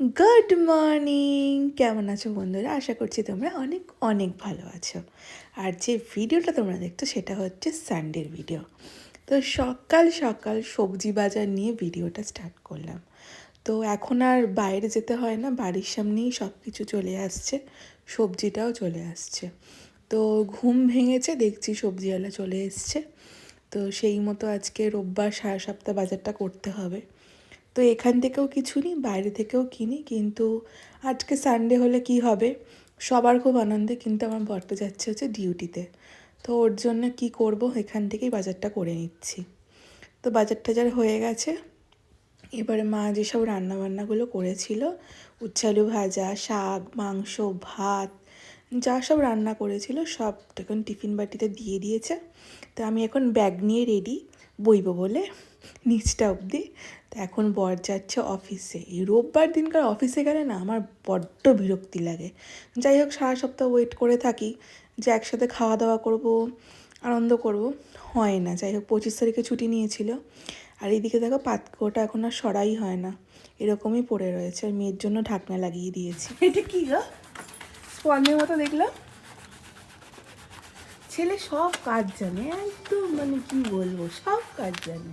Good morning কেমন আছো বন্ধুরা? আশা করছি তোমরা অনেক অনেক ভালো আছো। আর যে ভিডিওটা তোমরা দেখছ সেটা হচ্ছে সানডের ভিডিও তো সকাল সকাল সবজি বাজার নিয়ে ভিডিওটা স্টার্ট করলাম। তো এখন আর বাইরে যেতে হয় না, বাড়ির সামনেই সব কিছু চলে আসছে, সবজিটাও চলে আসছে। তো ঘুম ভেঙেছে, দেখছি সবজিওয়ালা চলে এসছে। তো সেই মতো আজকে রোববার সাড়ে সপ্তাহ বাজারটা করতে হবে। তো এখান থেকেও কিছু নিই বাইরে থেকেও কিনি, কিন্তু আজকে সানডে হলে কি হবে? সবার খুব আনন্দে কিন্তু আমার বরটা যাচ্ছে হচ্ছে ডিউটিতে তো ওর জন্য কি করব? এখান থেকেই বাজারটা করে নিচ্ছি। তো বাজার টাজার হয়ে গেছে। এবারে মা যেসব রান্নাবান্নাগুলো করেছিল উচ্ছালু ভাজা, শাক, মাংস, ভাত, যা সব রান্না করেছিল সব এখন টিফিন বাটিতে দিয়ে দিয়েছে। তো আমি এখন ব্যাগ নিয়ে রেডি বইব বলে নিচটা অবধি। তো এখন বর যাচ্ছে অফিসে। এই রোববার দিনকার অফিসে গেলে না আমার বড্ড বিরক্তি লাগে। যাই হোক, সারা সপ্তাহ ওয়েট করে থাকি, যে একসাথে খাওয়া দাওয়া করব, আনন্দ করব, হয় না। যাই হোক, পঁচিশ তারিখে ছুটি নিয়েছিল। আর এইদিকে দেখো পাতকোটা এখন আর সরাই হয় না। এরকমই পড়ে রয়েছে। আর মেয়ের জন্য ঢাকনা লাগিয়ে দিয়েছি। এটা কি গো? স্পঞ্জের মতো দেখলাম। ছেলে সব কাজ জানে, একদম মানে কি বলব, সব কাজ জানে।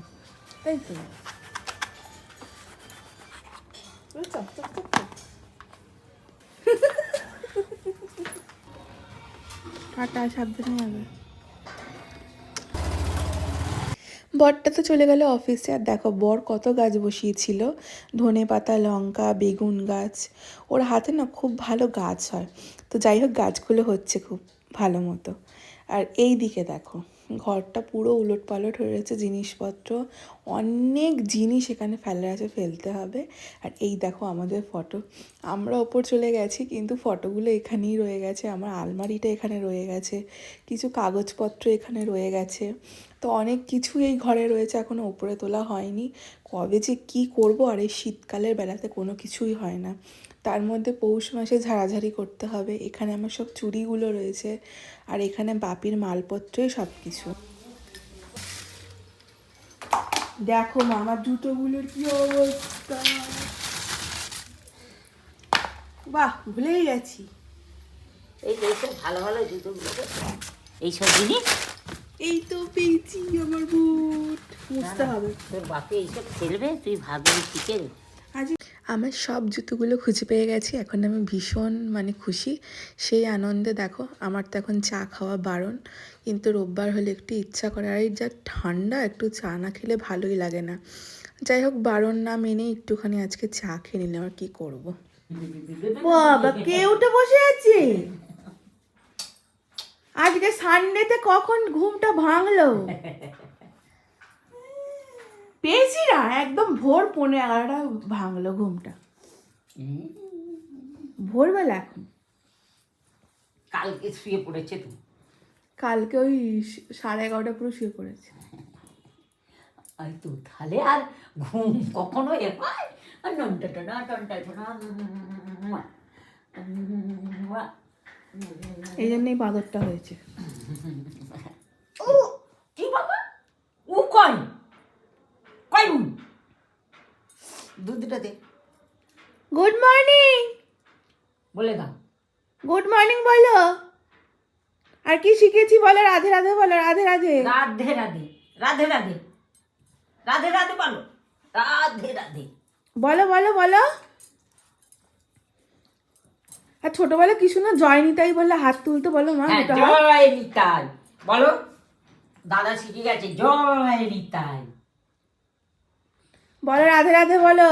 তাই তো। টাটা, সাবধানে যাবে। বরটা তো চলে গেল অফিসে। আর দেখো, বর কত গাছ বসিয়েছিল। ধনে পাতা, লঙ্কা, বেগুন গাছ। ওর হাতে না খুব ভালো গাছ হয়। তো যাই হোক, গাছগুলো হচ্ছে খুব ভালো মতো। আর এই দিকে দেখো ঘরটা পুরো উলট পালট হয়ে রয়েছে জিনিসপত্র অনেক জিনিস এখানে ফেলার আছে, ফেলতে হবে। আর এই দেখো আমাদের ফটো। আমরা ওপর চলে গেছি, কিন্তু ফটোগুলো এখানেই রয়ে গেছে। আমার আলমারিটা এখানে রয়ে গেছে, কিছু কাগজপত্র এখানে রয়ে গেছে। তো অনেক কিছু এই ঘরে রয়েছে এখনও ওপরে তোলা হয়নি। কবে যে কি করব? আর এই শীতকালের বেলাতে কোনো কিছুই হয় না। তার মধ্যে পৌষ মাসে ঝাড়াঝাড়ি করতে হবে। এখানে আমার সব চুড়িগুলো রয়েছে, আর এখানে বাপির মালপত্রই সব কিছু দেখো মা আমার জুতোগুলোর কি অবস্থা? বাহ ভুলেই গেছি। এই এইসব ভালো ভালো জুতোগুলো এইসব জিনিস? এই তো পেয়েছি আমার বুট। মুছতে হবে। তোর বাপে এইসব খেলবে? তুই ভাববি শিখে আজ আমার সব জুতোগুলো খুঁজে পেয়ে গেছি, এখন আমি ভীষণ মানে খুশি। সেই আনন্দে দেখো, আমার তো এখন চা খাওয়া বারণ, কিন্তু রোববার হলে একটু ইচ্ছা করে, আর যা ঠান্ডা, একটু চা না খেলে ভালোই লাগে না। যাই হোক, বারণ না মেনে একটুখানি আজকে চা খেয়ে নিলাম, আর কী করব? বাবা, কে উঠে বসে আছে? আজকে সানডেতে কখন ঘুমটা ভাঙলো? পেয়েছি না একদম ভোর পৌনে এগারোটা ভাঙলো ঘুমটা ভোরবেলা এখন কালকে শুয়ে পড়েছে তুই কালকে ওই সাড়ে এগারোটা পুরো শুয়ে পড়েছে আর তো তাহলে আর ঘুম কখনো এ পায় আর নন্টা টানা টন্টা টানা এই জন্যই বাঁদরটা হয়েছে ও কি বাবা ও কই কই উ দুধটা দে। গুড মর্নিং বলে দাও। গুড মর্নিং বলো। আর কি শিখেছি বলো রাধে রাধে বলো রাধে রাধে। রাধে রাধে রাধে রাধে। রাধে রাধে বলো রাধে রাধে। বলো বলো বলো। আর ছোটবেলা কি শুনো জয় নিতাই বললে হাত তুলতে বলো মা হ্যাঁ দুটো হাত। জয় নিতাই বলো দাদা শিখে গেছে জয় নিতাই বলো রাধে রাধে বলো।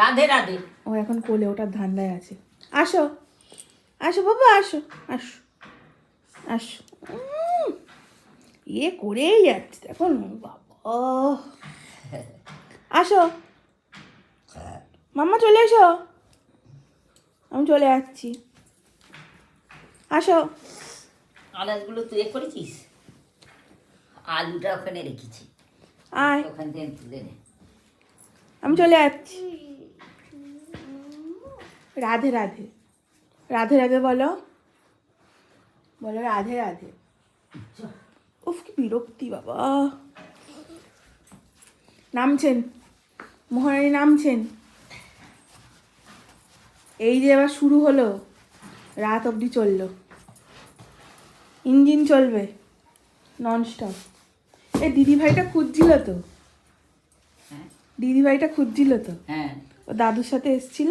রাধে রাধে। ও এখন কোলে ওটার ধান্দায় আছে। আসো আসো বাবা আসো আসো আসো। ইয়ে করেই যাচ্ছে দেখো না, বাবা। আসো। মাম্মা চলে এসো। আমি চলে যাচ্ছি। আসো। আনাজগুলো তুই করেছিস? আলুটা ওখানে রেখেছি। আয়। আমি চলে যাচ্ছি রাধে রাধে। রাধে রাধে বলো। বলো রাধে রাধে। উফ কি বিরক্তি বাবা। নামছেন। মহারানী নামছেন। এই যে এবার শুরু হলো রাত অবধি চলল। ইঞ্জিন চলবে ননস্টপ এ দিদিভাইটা খুঁজছিল তো। হ্যাঁ। দিদিভাইটা খুঁজছিল তো। হ্যাঁ। ও দাদুর সাথে এসছিল।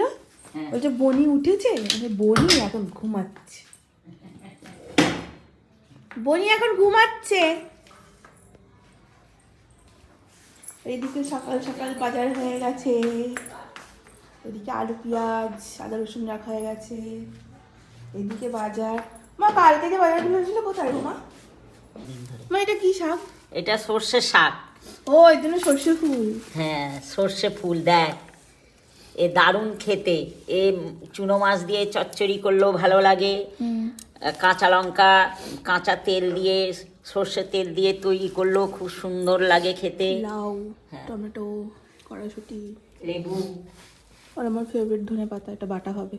হ্যাঁ। বলছে বনি উঠেছে? বনি এখন ঘুমাচ্ছে। বনি এখন ঘুমাচ্ছে। এইদিকে সকাল সকাল বাজার হয়ে গেছে। এদিকে আলু পেঁয়াজ আদা রসুন রাখা হয়ে গেছে। এদিকে বাজার। মা কালকে যে বাজারগুলো ছিল কোথায় গো মা? মা এটা কি শাক? এটা সর্ষে শাক। ও জন্য সর্ষে ফুল। হ্যাঁ সর্ষে ফুল দেখ। এ দারুণ খেতে। এ চুনো মাছ দিয়ে চচ্চড়ি করলেও ভালো লাগে। কাঁচা লঙ্কা কাঁচা তেল দিয়ে সর্ষে তেল দিয়ে তৈরি করলেও খুব সুন্দর লাগে খেতে। লাউ হ্যাঁ। টমেটো কড়াইশুটি। লেবু। আর আমার ফেভারিট ধনে পাতা এটা বাটা হবে।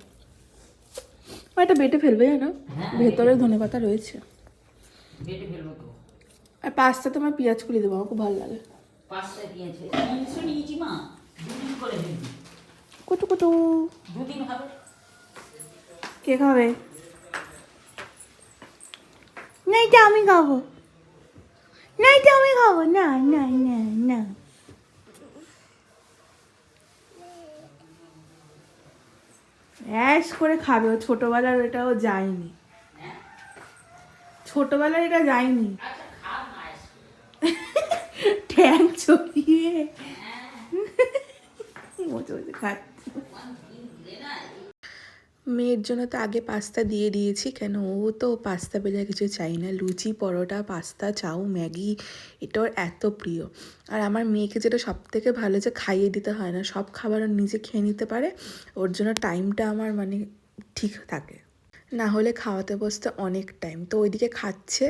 এটা বেটে ফেলবে জানো? হ্যাঁ, ভেতরে ধনে পাতা রয়েছে। বেটে ফেলব তো। আর পাস্তা তো আমার পেঁয়াজ কুড়ি দেবো আমার খুব ভালো লাগে। পাঁচটা দিয়েছে তিনশো নিয়েছি মা দুদিন করে দিবি কুটু কুটু। দুদিন হবে। কে খাবে? না এটা আমি খাব। না এটা আমি খাব। না না না না। অ্যাশ করে খাবে ও ছোটোবেলার এটাও যায়নি। ছোটোবেলার এটা যায়নি। মেয়ের জন্য তো আগে পাস্তা দিয়ে দিয়েছি, কেন ও তো পাস্তা আর কিছু চাই না। লুচি, পরোটা, পাস্তা, চাউ, ম্যাগি, এটা ওর এত প্রিয়। আর আমার মেয়েকে যেটা সব থেকে ভালো যে খাইয়ে দিতে হয় না, সব খাবার ও নিজে খেয়ে নিতে পারে, ওর জন্য টাইমটা আমার মানে ঠিক থাকে। না হলে খাওয়াতে বসতে অনেক টাইম। তো ওইদিকে খাচ্ছে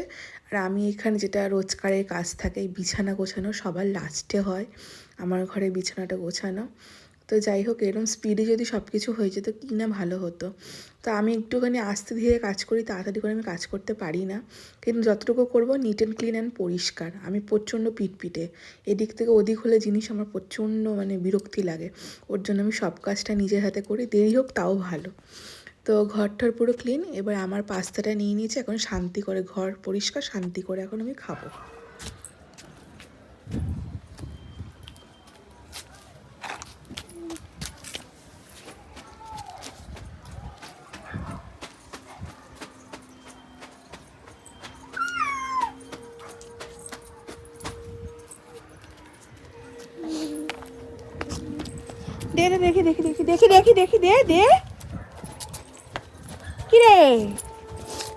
আর আমি এখানে যেটা রোজকারের কাজ থাকে বিছানা গোছানো সবার লাস্টে হয়। আমার ঘরে বিছানাটা গোছানো। তো যাই হোক এরকম স্পিডে যদি সব কিছু হয়ে যেত, কি না ভালো হতো। তো আমি একটুখানি আস্তে ধীরে কাজ করি, তাড়াতাড়ি করে আমি কাজ করতে পারি না। কিন্তু যতটুকু করব নিট অ্যান্ড ক্লিন অ্যান্ড পরিষ্কার। আমি প্রচণ্ড পিটপিটে। এদিক থেকে ওদিক হলে জিনিস আমার প্রচণ্ড মানে বিরক্তি লাগে। ওর জন্য আমি সব কাজটা নিজের হাতে করি, দেরি হোক তাও ভালো। তো ঘরটার পুরো ক্লিন এবার আমার পাস্তাটা নিয়ে নিয়েছি, এখন শান্তি করে, ঘর পরিষ্কার, শান্তি করে এখন আমি খাব। দেখি দেখি দেখি দেখি দেখি দেখি, দে দে।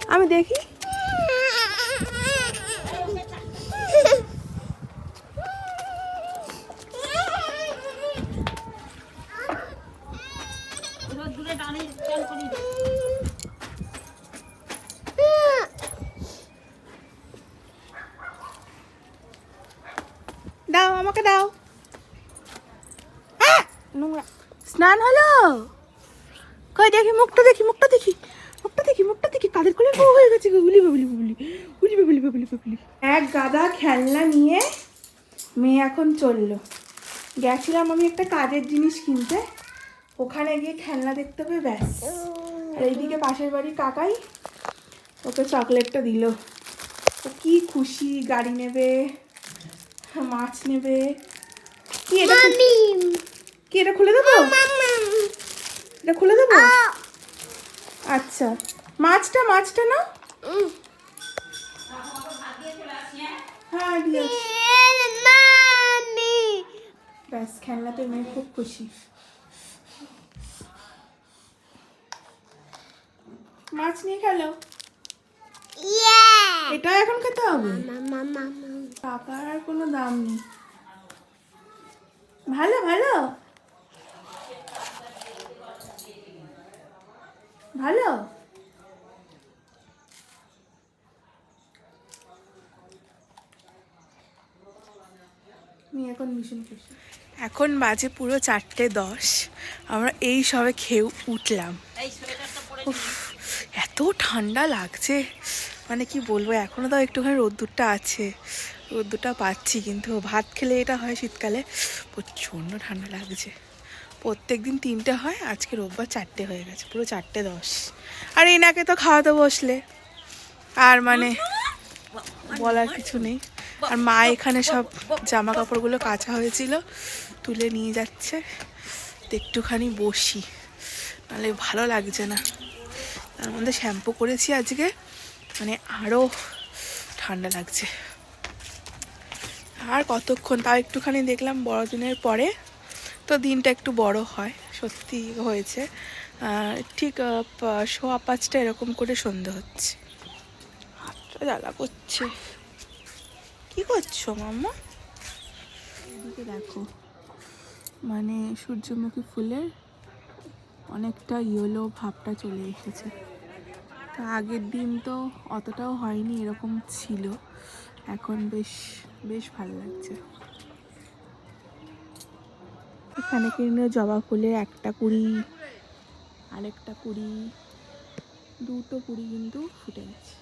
আমি দেখি দূরে দাঁড়িয়ে চাল করি দাও আমাকে দাও আহ! নোংরা স্নান হলো কই দেখি মুখটা দেখি মুখটা দেখি মুখটা দেখি মুখটা দেখি কাদের কোলে বউ হয়ে গেছে গো, উলি বাবলি বাবলি উলি বাবলি বাবলি বাবলি এক গাদা খেলনা নিয়ে মেয়ে এখন চলল। গেছিলাম আমি একটা কাজের জিনিস কিনতে। ওখানে গিয়ে খেলনা দেখতে পেয়ে ব্যাস। আর এইদিকে পাশের বাড়ি কাকাই ওকে চকলেটটা দিল। তো কি খুশি গাড়ি নেবে মাছ নেবে। কি এটা কি এটা খুলে দেবো? এটা খুলে দেবো? আচ্ছা। মাছটা মাছটা না হ্যাঁ। ব্যাস খেলনাতে মেয়ে খুব খুশি। মাছ নিয়ে খেলো? এটা এখন খেতে হবে? টাকার আর কোনো দাম নেই। ভালো ভালো? ভালো? এখন খুশি এখন বাজে পুরো চারটে দশ আমরা এই সবে খেয়ে উঠলাম এত ঠান্ডা লাগছে মানে কি বলব এখনও তো একটুখানি রোদ্দুরটা আছে রোদ্দুরটা পাচ্ছি কিন্তু ভাত খেলে এটা হয় শীতকালে প্রচণ্ড ঠান্ডা লাগছে প্রত্যেক দিন তিনটে হয় আজকে রোববার চারটে হয়ে গেছে পুরো চারটে দশ আর এনাকে তো খাওয়াতে বসলে আর মানে বলার কিছু নেই আর মা এখানে সব জামা কাপড়গুলো কাঁচা হয়েছিল তুলে নিয়ে যাচ্ছে। একটুখানি বসি নাহলে ভালো লাগছে না। তার মধ্যে শ্যাম্পু করেছি আজকে মানে আরও ঠান্ডা লাগছে। আর কতক্ষণ তাও একটুখানি দেখলাম বড়দিনের পরে তো দিনটা একটু বড় হয় সত্যি হয়েছে। ঠিক সোয়া পাঁচটা এরকম করে সন্ধে হচ্ছে। হাতটা জ্বালা করছে। কি করছ, মাম্মা? দেখো মানে সূর্যমুখী ফুলের অনেকটা ইয়েলো ভাবটা চলে এসেছে। তা আগের দিন তো অতটাও হয়নি, এরকম ছিল। এখন বেশ বেশ ভালো লাগছে। এখানে কিন্তু জবা ফুলের একটা কুড়ি, আরেকটা কুড়ি, দুটো কুড়ি কিন্তু ফুটে গেছে।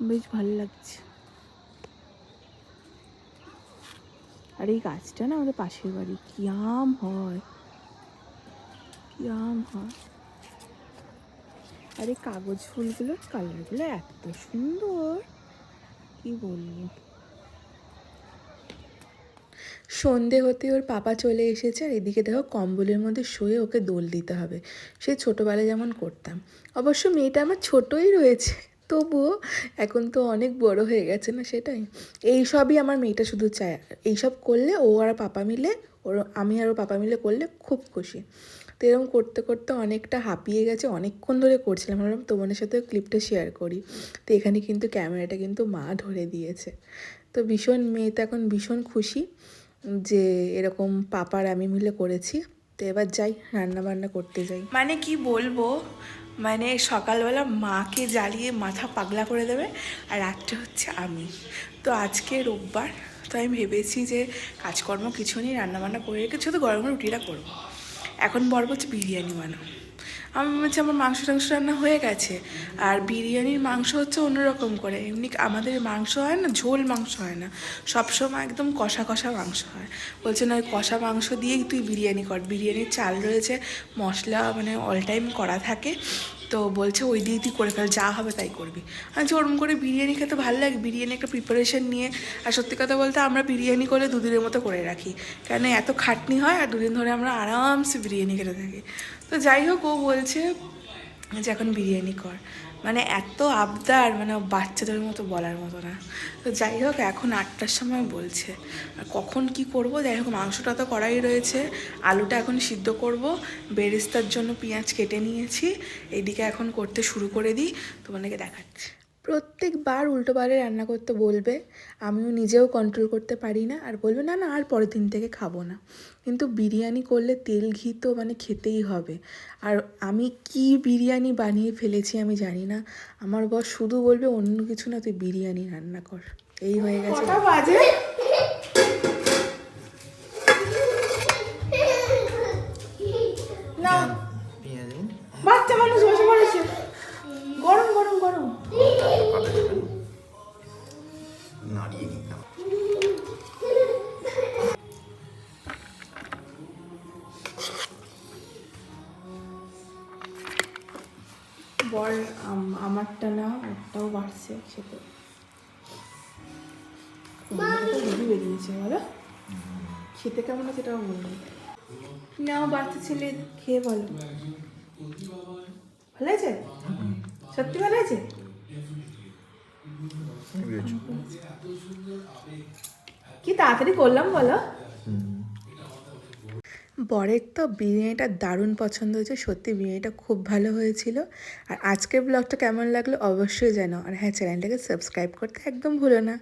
বেশ ভালো লাগছে। আর এই গাছটা না আমাদের পাশের বাড়ি, কি আম হয়, কি আম হয়। আর এই কাগজ ফুলগুলোর কালারগুলো এত সুন্দর, কি বলব। সন্ধে হতে ওর পাপা চলে এসেছে আর এদিকে দেখো কম্বলের মধ্যে শুয়ে ওকে দোল দিতে হবে। সে ছোটোবেলায় যেমন করতাম। অবশ্য মেয়েটা আমার ছোটোই রয়েছে। তবুও এখন তো অনেক বড় হয়ে গেছে না সেটাই? এই সবই আমার মেয়েটা শুধু চায়। এইসব করলে ও আর পাপা মিলে, ওর, আমি আর ও পাপা মিলে করলে খুব খুশি। তো এরকম করতে করতে অনেকটা হাঁপিয়ে গেছে, অনেকক্ষণ ধরে করছিলাম। ভাবলাম তোমাদের সাথে ক্লিপটা শেয়ার করি। তো এখানে কিন্তু ক্যামেরাটা কিন্তু মা ধরে দিয়েছে। তো ভীষণ, মেয়ে তো এখন ভীষণ খুশি যে এরকম পাপার আমি মিলে করেছি। তো এবার যাই রান্না বান্না করতে যাই। মানে কি বলব? মানে সকালবেলা মাকে জ্বালিয়ে মাথা পাগলা করে দেবে আর রাত্রে হচ্ছে আমি। তো আজকে রোববার, তো আমি ভেবেছি যে কাজকর্ম কিছু নেই, রান্নাবান্না করে রেখে শুধু গরমের গরম রুটিটা করব। এখন বর হচ্ছে বিরিয়ানি বানাও আমি বলছি আমার মাংস টাংস রান্না হয়ে গেছে। আর বিরিয়ানির মাংস হচ্ছে অন্যরকম করে। এমনি আমাদের মাংস হয় না, ঝোল মাংস হয় না। সবসময় একদম কষা কষা মাংস হয়। বলছে না, ওই কষা মাংস দিয়েই তুই বিরিয়ানি কর। বিরিয়ানির চাল রয়েছে, মশলা মানে অল টাইম করা থাকে। তো বলছে, ওই দিয়ে তুই করে ফেল, যা হবে তাই করবি। যে ওরম করে বিরিয়ানি খেতে ভালো লাগে? বিরিয়ানি একটা প্রিপারেশন নিয়ে। আর সত্যি কথা বলতে আমরা বিরিয়ানি করে দুদিনের মতো করে রাখি। কেন এত খাটনি হয় আর দুদিন ধরে আমরা আরামসে বিরিয়ানি খেতে থাকি। তো যাই হোক, ও বলছে যে, এখন বিরিয়ানি কর। মানে এত আবদার মানে বাচ্চাদের মতো বলার মতো না। তো যাই হোক, এখন আটটার সময় বলছে। আর কখন কি করব? যাই হোক, মাংসটা তো করাই রয়েছে। আলুটা এখন সিদ্ধ করব। বেরেস্তার জন্য পেঁয়াজ কেটে নিয়েছি। এদিকে এখন করতে শুরু করে দিই। তোমাদেরকে দেখাচ্ছি। প্রত্যেকবার উল্টোবারে রান্না করতে বলবে আমিও নিজেও কন্ট্রোল করতে পারি না। আর বলবে না না আর পরের দিন থেকে খাব না। কিন্তু বিরিয়ানি করলে তেল ঘি তো মানে খেতেই হবে। আর আমি কি বিরিয়ানি বানিয়ে ফেলেছি আমি জানি না। আমার বস শুধু বলবে অন্য কিছু না তুই বিরিয়ানি রান্না কর। এই হয়ে গেছে। বাজে? না হেভি বলো? খেতে কেমন আছে সেটাও বলব নাও বাচ্চা ছেলে, খেয়ে বলো। ভালো আছে? সত্যি ভালো আছে? কি তাড়াতাড়ি করলাম, বলো? বরের তো বিরিয়ানিটা দারুণ পছন্দ হয়েছে, সত্যি বিরিয়ানিটা খুব ভালো হয়েছিল। আর আজকের ব্লগটা কেমন লাগল অবশ্যই জানো আর হ্যাঁ চ্যানেলটাকে সাবস্ক্রাইব করতে একদম ভুলো না।